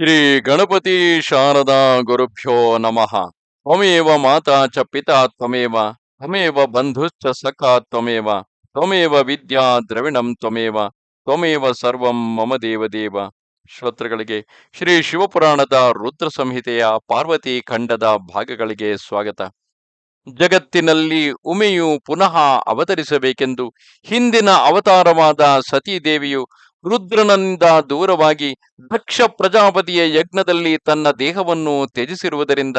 ಶ್ರೀ ಗಣಪತಿ ಶಾರದಾ ಗುರುಭ್ಯೋ ನಮಃ. ತ್ವಮೇವ ಮಾತಾ ಚ ಪಿತಾ ತ್ವಮೇವ ತ್ವಮೇವ ಬಂಧುಶ್ಚ ಸಖ ತ್ವಮೇವ ತ್ವಮೇವ ವಿದ್ಯಾ ದ್ರವಿಣಂ ತ್ವಮೇವ ತ್ವಮೇವ ಸರ್ವಂ ಮಮ ದೇವದೇವ ಶ್ರೋತೃಗಳಿಗೆ ಶ್ರೀ ಶಿವಪುರಾಣದ ರುದ್ರ ಸಂಹಿತೆಯ ಪಾರ್ವತಿ ಖಂಡದ ಭಾಗಗಳಿಗೆ ಸ್ವಾಗತ. ಜಗತ್ತಿನಲ್ಲಿ ಉಮೆಯು ಪುನಃ ಅವತರಿಸಬೇಕೆಂದು ಹಿಂದಿನ ಅವತಾರವಾದ ಸತೀದೇವಿಯು ರುದ್ರನಿಂದ ದೂರವಾಗಿ ದಕ್ಷ ಪ್ರಜಾಪತಿಯ ಯಜ್ಞದಲ್ಲಿ ತನ್ನ ದೇಹವನ್ನು ತ್ಯಜಿಸಿರುವುದರಿಂದ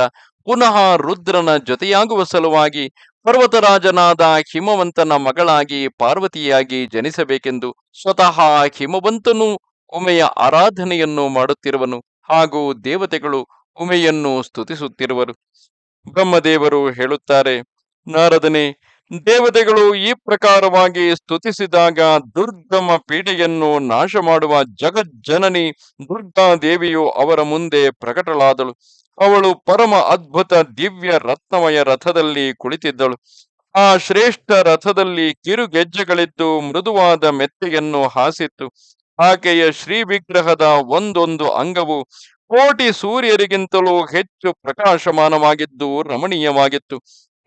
ಪುನಃ ರುದ್ರನ ಜೊತೆಯಾಗುವ ಸಲುವಾಗಿ ಪರ್ವತರಾಜನಾದ ಹಿಮವಂತನ ಮಗಳಾಗಿ ಪಾರ್ವತಿಯಾಗಿ ಜನಿಸಬೇಕೆಂದು ಸ್ವತಃ ಹಿಮವಂತನು ಉಮೆಯ ಆರಾಧನೆಯನ್ನು ಮಾಡುತ್ತಿರುವನು ಹಾಗೂ ದೇವತೆಗಳು ಉಮೆಯನ್ನು ಸ್ತುತಿಸುತ್ತಿರುವರು. ಬ್ರಹ್ಮದೇವರು ಹೇಳುತ್ತಾರೆ, ನಾರದನೆ ದೇವತೆಗಳು ಈ ಪ್ರಕಾರವಾಗಿ ಸ್ತುತಿಸಿದಾಗ ದುರ್ಗಮ ಪೀಡೆಯನ್ನು ನಾಶ ಮಾಡುವ ಜಗಜ್ಜನನಿ ದುರ್ಗಾದೇವಿಯು ಅವರ ಮುಂದೆ ಪ್ರಕಟಳಾದಳು. ಅವಳು ಪರಮ ಅದ್ಭುತ ದಿವ್ಯ ರತ್ನಮಯ ರಥದಲ್ಲಿ ಕುಳಿತಿದ್ದಳು. ಆ ಶ್ರೇಷ್ಠ ರಥದಲ್ಲಿ ಕಿರುಗೆಜ್ಜೆಗಳಿದ್ದು ಮೃದುವಾದ ಮೆತ್ತೆಯನ್ನು ಹಾಸಿತ್ತು. ಆಕೆಯ ಶ್ರೀ ವಿಗ್ರಹದ ಒಂದೊಂದು ಅಂಗವು ಕೋಟಿ ಸೂರ್ಯರಿಗಿಂತಲೂ ಹೆಚ್ಚು ಪ್ರಕಾಶಮಾನವಾಗಿದ್ದು ರಮಣೀಯವಾಗಿತ್ತು.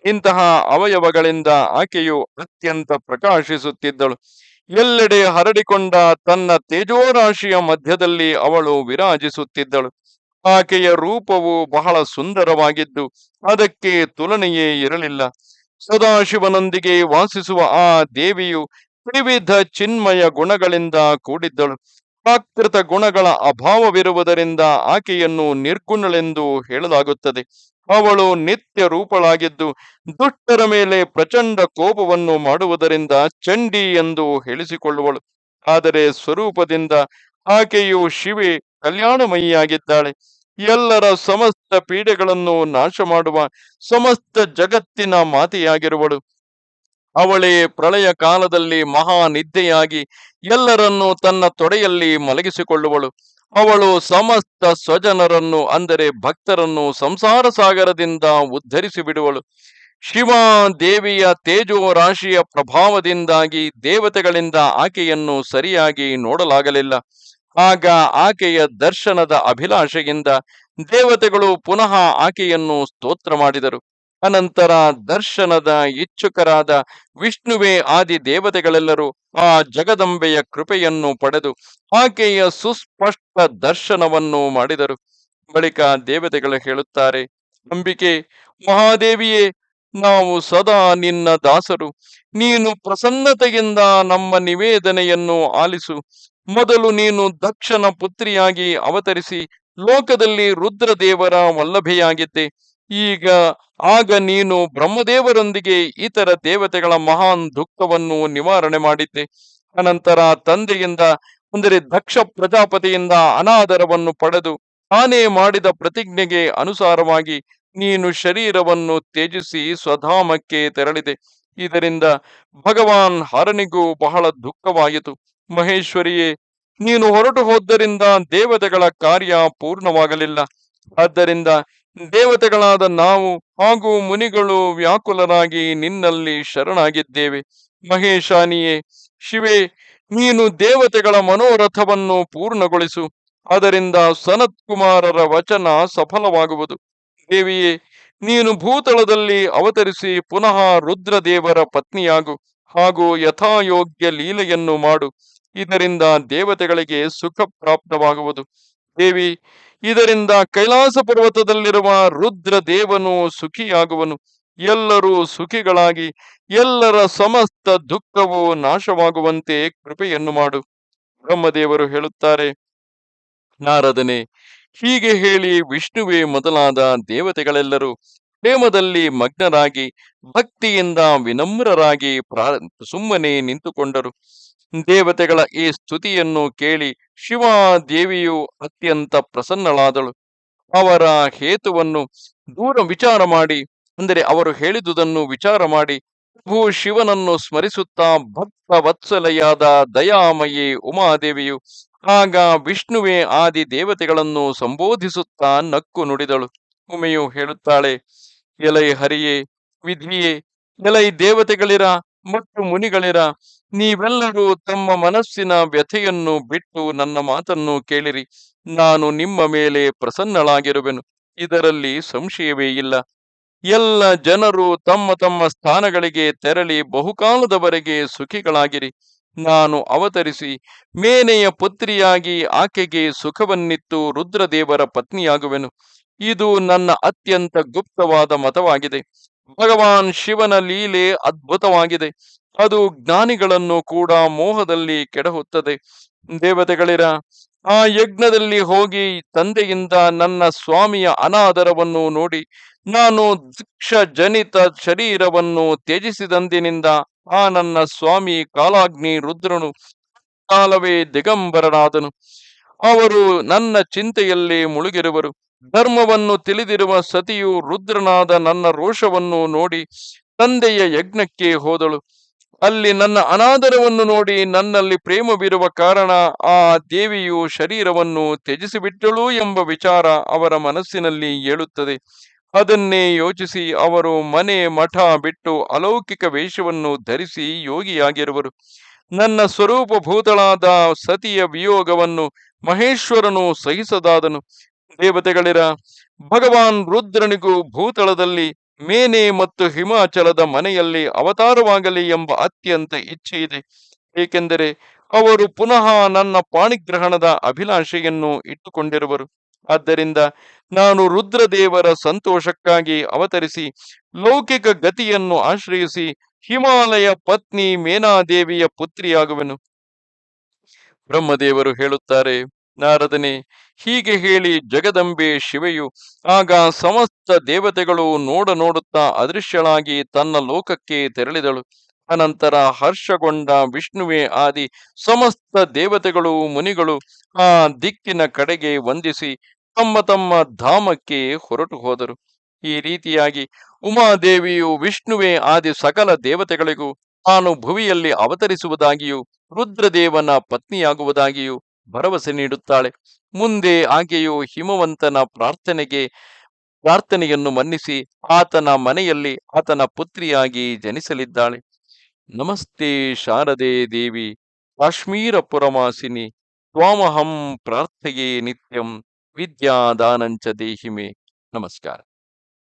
ಇಂತಹ ಅವಯವಗಳಿಂದ ಆಕೆಯು ಅತ್ಯಂತ ಪ್ರಕಾಶಿಸುತ್ತಿದ್ದಳು. ಎಲ್ಲೆಡೆ ಹರಡಿಕೊಂಡ ತನ್ನ ತೇಜೋರಾಶಿಯ ಮಧ್ಯದಲ್ಲಿ ಅವಳು ವಿರಾಜಿಸುತ್ತಿದ್ದಳು. ಆಕೆಯ ರೂಪವು ಬಹಳ ಸುಂದರವಾಗಿದ್ದು ಅದಕ್ಕೆ ತುಲನೆಯೇ ಇರಲಿಲ್ಲ. ಸದಾಶಿವನೊಂದಿಗೆ ವಾಸಿಸುವ ಆ ದೇವಿಯು ತ್ರಿವಿಧ ಚಿನ್ಮಯ ಗುಣಗಳಿಂದ ಕೂಡಿದ್ದಳು. ಪ್ರಾಕೃತ ಗುಣಗಳ ಅಭಾವವಿರುವುದರಿಂದ ಆಕೆಯನ್ನು ನಿರ್ಗುಣಳೆಂದು ಹೇಳಲಾಗುತ್ತದೆ. ಅವಳು ನಿತ್ಯ ರೂಪಳಾಗಿದ್ದು ದುಷ್ಟರ ಮೇಲೆ ಪ್ರಚಂಡ ಕೋಪವನ್ನು ಮಾಡುವುದರಿಂದ ಚಂಡಿ ಎಂದು ಹೇಳಿಸಿಕೊಳ್ಳುವಳು. ಆದರೆ ಸ್ವರೂಪದಿಂದ ಆಕೆಯು ಶಿವೆ ಕಲ್ಯಾಣಮಯಿಯಾಗಿದ್ದಾಳೆ. ಎಲ್ಲರ ಸಮಸ್ತ ಪೀಡೆಗಳನ್ನು ನಾಶ ಮಾಡುವ ಸಮಸ್ತ ಜಗತ್ತಿನ ಮಾತೆಯಾಗಿರುವಳು. ಅವಳೇ ಪ್ರಳಯ ಕಾಲದಲ್ಲಿ ಮಹಾ ನಿದ್ದೆಯಾಗಿ ಎಲ್ಲರನ್ನೂ ತನ್ನ ತೊಡೆಯಲ್ಲಿ ಮಲಗಿಸಿಕೊಳ್ಳುವಳು. ಅವಳು ಸಮಸ್ತ ಸ್ವಜನರನ್ನು, ಅಂದರೆ ಭಕ್ತರನ್ನು, ಸಂಸಾರ ಸಾಗರದಿಂದ ಉದ್ಧರಿಸಿ ಬಿಡುವಳು ಶಿವ ದೇವಿಯ ತೇಜೋ ರಾಶಿಯ ಪ್ರಭಾವದಿಂದಾಗಿ ದೇವತೆಗಳಿಂದ ಆಕೆಯನ್ನು ಸರಿಯಾಗಿ ನೋಡಲಾಗಲಿಲ್ಲ. ಆಗ ಆಕೆಯ ದರ್ಶನದ ಅಭಿಲಾಷೆಯಿಂದ ದೇವತೆಗಳು ಪುನಃ ಆಕೆಯನ್ನು ಸ್ತೋತ್ರ ಮಾಡಿದರು. ಅನಂತರ ದರ್ಶನದ ಇಚ್ಛುಕರಾದ ವಿಷ್ಣುವೇ ಆದಿ ದೇವತೆಗಳೆಲ್ಲರೂ ಆ ಜಗದಂಬೆಯ ಕೃಪೆಯನ್ನು ಪಡೆದು ಆಕೆಯ ಸುಸ್ಪಷ್ಟ ದರ್ಶನವನ್ನು ಮಾಡಿದರು. ಬಳಿಕ ದೇವತೆಗಳು ಹೇಳುತ್ತಾರೆ, ನಂಬಿಕೆ, ಮಹಾದೇವಿಯೇ, ನಾವು ಸದಾ ನಿನ್ನ ದಾಸರು. ನೀನು ಪ್ರಸನ್ನತೆಯಿಂದ ನಮ್ಮ ನಿವೇದನೆಯನ್ನು ಆಲಿಸು. ಮೊದಲು ನೀನು ದಕ್ಷನ ಪುತ್ರಿಯಾಗಿ ಅವತರಿಸಿ, ಲೋಕದಲ್ಲಿ ರುದ್ರದೇವರ ವಲ್ಲಭೆಯಾಗಿದ್ದೆ. ಈಗ ಆಗ ನೀನು ಬ್ರಹ್ಮದೇವರೊಂದಿಗೆ ಇತರ ದೇವತೆಗಳ ಮಹಾನ್ ದುಃಖವನ್ನು ನಿವಾರಣೆ ಮಾಡಿದ್ದೆ. ಅನಂತರ ತಂದೆಯಿಂದ, ಅಂದರೆ ದಕ್ಷ ಪ್ರಜಾಪತಿಯಿಂದ ಅನಾದರವನ್ನು ಪಡೆದು ತಾನೇ ಮಾಡಿದ ಪ್ರತಿಜ್ಞೆಗೆ ಅನುಸಾರವಾಗಿ ನೀನು ಶರೀರವನ್ನು ತ್ಯಜಿಸಿ ಸ್ವಧಾಮಕ್ಕೆ ತೆರಳಿದೆ. ಇದರಿಂದ ಭಗವಾನ್ ಹರನಿಗೂ ಬಹಳ ದುಃಖವಾಯಿತು. ಮಹೇಶ್ವರಿಯೇ, ನೀನು ಹೊರಟು ಹೋದ್ದರಿಂದ ದೇವತೆಗಳ ಕಾರ್ಯ ಪೂರ್ಣವಾಗಲಿಲ್ಲ. ಆದ್ದರಿಂದ ದೇವತೆಗಳಾದ ನಾವು ಹಾಗೂ ಮುನಿಗಳು ವ್ಯಾಕುಲರಾಗಿ ನಿನ್ನಲ್ಲಿ ಶರಣಾಗಿದ್ದೇವೆ. ಮಹೇಶಾನಿಯೇ, ಶಿವೆ, ನೀನು ದೇವತೆಗಳ ಮನೋರಥವನ್ನು ಪೂರ್ಣಗೊಳಿಸು. ಅದರಿಂದ ಸನತ್ ಕುಮಾರರ ವಚನ ಸಫಲವಾಗುವುದು. ದೇವಿಯೇ, ನೀನು ಭೂತಳದಲ್ಲಿ ಅವತರಿಸಿ ಪುನಃ ರುದ್ರದೇವರ ಪತ್ನಿಯಾಗು ಹಾಗೂ ಯಥಾಯೋಗ್ಯ ಲೀಲೆಯನ್ನು ಮಾಡು. ಇದರಿಂದ ದೇವತೆಗಳಿಗೆ ಸುಖ ಪ್ರಾಪ್ತವಾಗುವುದು ದೇವಿ ಇದರಿಂದ ಕೈಲಾಸ ಪರ್ವತದಲ್ಲಿರುವ ರುದ್ರ ದೇವನು ಸುಖಿಯಾಗುವನು. ಎಲ್ಲರೂ ಸುಖಿಗಳಾಗಿ, ಎಲ್ಲರ ಸಮಸ್ತ ದುಃಖವು ನಾಶವಾಗುವಂತೆ ಕೃಪೆಯನ್ನು ಮಾಡು. ಬ್ರಹ್ಮದೇವರು ಹೇಳುತ್ತಾರೆ, ನಾರದನೆ, ಹೀಗೆ ಹೇಳಿ ವಿಷ್ಣುವೇ ಮೊದಲಾದ ದೇವತೆಗಳೆಲ್ಲರೂ ಪ್ರೇಮದಲ್ಲಿ ಮಗ್ನರಾಗಿ, ಭಕ್ತಿಯಿಂದ ವಿನಮ್ರರಾಗಿ ಪ್ರಾ, ಸುಮ್ಮನೆ ನಿಂತುಕೊಂಡರು. ದೇವತೆಗಳ ಈ ಸ್ತುತಿಯನ್ನು ಕೇಳಿ ಶಿವ ದೇವಿಯು ಅತ್ಯಂತ ಪ್ರಸನ್ನಳಾದಳು. ಅವರ ಹೇತುವನ್ನು ದೂರ ವಿಚಾರ ಮಾಡಿ, ಅಂದರೆ ಅವರು ಹೇಳಿದುದನ್ನು ವಿಚಾರ ಮಾಡಿ ಭೂ ಶಿವನನ್ನು ಸ್ಮರಿಸುತ್ತಾ ಭಕ್ತ ವತ್ಸಲೆಯಾದ ದಯಾಮಯಿ ಉಮಾದೇವಿಯು, ಆಗ ವಿಷ್ಣುವೇ ಆದಿ ದೇವತೆಗಳನ್ನು ಸಂಬೋಧಿಸುತ್ತಾ ನಕ್ಕು ನುಡಿದಳು. ಉಮೆಯು ಹೇಳುತ್ತಾಳೆ ಎಲೈ ಹರಿಯೇ, ವಿಧಿಯೇ, ಎಲೈ ದೇವತೆಗಳಿರ, ಮತ್ತು ಮುನಿಗಳಿರ, ನೀವೆಲ್ಲರೂ ತಮ್ಮ ಮನಸ್ಸಿನ ವ್ಯಥೆಯನ್ನು ಬಿಟ್ಟು ನನ್ನ ಮಾತನ್ನು ಕೇಳಿರಿ. ನಾನು ನಿಮ್ಮ ಮೇಲೆ ಪ್ರಸನ್ನಳಾಗಿರುವೆನು. ಇದರಲ್ಲಿ ಸಂಶಯವೇ ಇಲ್ಲ. ಎಲ್ಲ ಜನರು ತಮ್ಮ ತಮ್ಮ ಸ್ಥಾನಗಳಿಗೆ ತೆರಳಿ ಬಹುಕಾಲದವರೆಗೆ ಸುಖಿಗಳಾಗಿರಿ. ನಾನು ಅವತರಿಸಿ, ಮೇನೆಯ ಪುತ್ರಿಯಾಗಿ ಆಕೆಗೆ ಸುಖವನ್ನಿತ್ತು ರುದ್ರದೇವರ ಪತ್ನಿಯಾಗುವೆನು. ಇದು ನನ್ನ ಅತ್ಯಂತ ಗುಪ್ತವಾದ ಮತವಾಗಿದೆ. ಭಗವಾನ್ ಶಿವನ ಲೀಲೆ ಅದ್ಭುತವಾಗಿದೆ. ಅದು ಜ್ಞಾನಿಗಳನ್ನು ಕೂಡ ಮೋಹದಲ್ಲಿ ಕೆಡಹುತ್ತದೆ. ದೇವತೆಗಳಿರ, ಆ ಯಜ್ಞದಲ್ಲಿ ಹೋಗಿ ತಂದೆಯಿಂದ ನನ್ನ ಸ್ವಾಮಿಯ ಅನಾದರವನ್ನು ನೋಡಿ, ನಾನು ದಕ್ಷ ಜನಿತ ಶರೀರವನ್ನು ತ್ಯಜಿಸಿದಂದಿನಿಂದ ಆ ನನ್ನ ಸ್ವಾಮಿ ಕಾಲಾಗ್ನಿ ರುದ್ರನು, ಕಾಲವೇ ದಿಗಂಬರನಾದನು. ಅವರು ನನ್ನ ಚಿಂತೆಯಲ್ಲಿ ಮುಳುಗಿರುವರು. ಧರ್ಮವನ್ನು ತಿಳಿದಿರುವ ಸತಿಯು ರುದ್ರನಾದ ನನ್ನ ರೋಷವನ್ನು ನೋಡಿ ತಂದೆಯ ಯಜ್ಞಕ್ಕೆ ಹೋದಳು. ಅಲ್ಲಿ ನನ್ನ ಅನಾದರವನ್ನು ನೋಡಿ ನನ್ನಲ್ಲಿ ಪ್ರೇಮವಿರುವ ಕಾರಣ ಆ ದೇವಿಯು ಶರೀರವನ್ನು ತ್ಯಜಿಸಿಬಿಟ್ಟಳು ಎಂಬ ವಿಚಾರ ಅವರ ಮನಸ್ಸಿನಲ್ಲಿ ಏಳುತ್ತದೆ. ಅದನ್ನೇ ಯೋಚಿಸಿ ಅವರು ಮನೆ ಮಠ ಬಿಟ್ಟು ಅಲೌಕಿಕ ವೇಷವನ್ನು ಧರಿಸಿ ಯೋಗಿಯಾಗಿರುವರು. ನನ್ನ ಸ್ವರೂಪಭೂತಳಾದ ಸತಿಯ ವಿಯೋಗವನ್ನು ಮಹೇಶ್ವರನು ಸಹಿಸದಾದನು. ದೇವತೆಗಳಿರ ಭಗವಾನ್ ರುದ್ರನಿಗೂ ಭೂತಳದಲ್ಲಿ ಮೇನೆ ಮತ್ತು ಹಿಮಾಚಲದ ಮನೆಯಲ್ಲಿ ಅವತಾರವಾಗಲಿ ಎಂಬ ಅತ್ಯಂತ ಇಚ್ಛೆ ಇದೆ. ಏಕೆಂದರೆ ಅವರು ಪುನಃ ನನ್ನ ಪಾಣಿಗ್ರಹಣದ ಅಭಿಲಾಷೆಯನ್ನು ಇಟ್ಟುಕೊಂಡಿರುವರು. ಆದ್ದರಿಂದ ನಾನು ರುದ್ರದೇವರ ಸಂತೋಷಕ್ಕಾಗಿ ಅವತರಿಸಿ, ಲೌಕಿಕ ಗತಿಯನ್ನು ಆಶ್ರಯಿಸಿ, ಹಿಮಾಲಯ ಪತ್ನಿ ಮೇನಾದೇವಿಯ ಪುತ್ರಿಯಾಗುವೆನು. ಬ್ರಹ್ಮದೇವರು ಹೇಳುತ್ತಾರೆ, ನಾರದನೆ ಹೀಗೆ ಹೇಳಿ ಜಗದಂಬೆ ಶಿವೆಯು ಆಗ ಸಮಸ್ತ ದೇವತೆಗಳು ನೋಡ ನೋಡುತ್ತಾ ಅದೃಶ್ಯಳಾಗಿ ತನ್ನ ಲೋಕಕ್ಕೆ ತೆರಳಿದಳು. ಅನಂತರ ಹರ್ಷಗೊಂಡ ವಿಷ್ಣುವೇ ಆದಿ ಸಮಸ್ತ ದೇವತೆಗಳು ಮುನಿಗಳು ಆ ದಿಕ್ಕಿನ ಕಡೆಗೆ ವಂದಿಸಿ ತಮ್ಮ ತಮ್ಮ ಧಾಮಕ್ಕೆ ಹೊರಟು ಹೋದರು. ಈ ರೀತಿಯಾಗಿ ಉಮಾದೇವಿಯು ವಿಷ್ಣುವೇ ಆದಿ ಸಕಲ ದೇವತೆಗಳಿಗೂ ತಾನು ಭುವಿಯಲ್ಲಿ ಅವತರಿಸುವುದಾಗಿಯೂ ರುದ್ರದೇವನ ಪತ್ನಿಯಾಗುವುದಾಗಿಯೂ ಭರವಸೆ ನೀಡುತ್ತಾಳೆ. ಮುಂದೆ ಆಕೆಯು ಹಿಮವಂತನ ಪ್ರಾರ್ಥನೆಗೆ, ಪ್ರಾರ್ಥನೆಯನ್ನು ಮನ್ನಿಸಿ ಆತನ ಮನೆಯಲ್ಲಿ ಆತನ ಪುತ್ರಿಯಾಗಿ ಜನಿಸಲಿದ್ದಾಳೆ. ನಮಸ್ತೆ ಶಾರದೆ ದೇವಿ ಕಾಶ್ಮೀರ ಪುರಮಾಸಿನಿ ತ್ವಾಮಹಂ ಪ್ರಾರ್ಥೆಯೇ ನಿತ್ಯಂ ವಿದ್ಯಾದಾನಂಚ ದೇಹಿಮೆ. ನಮಸ್ಕಾರ.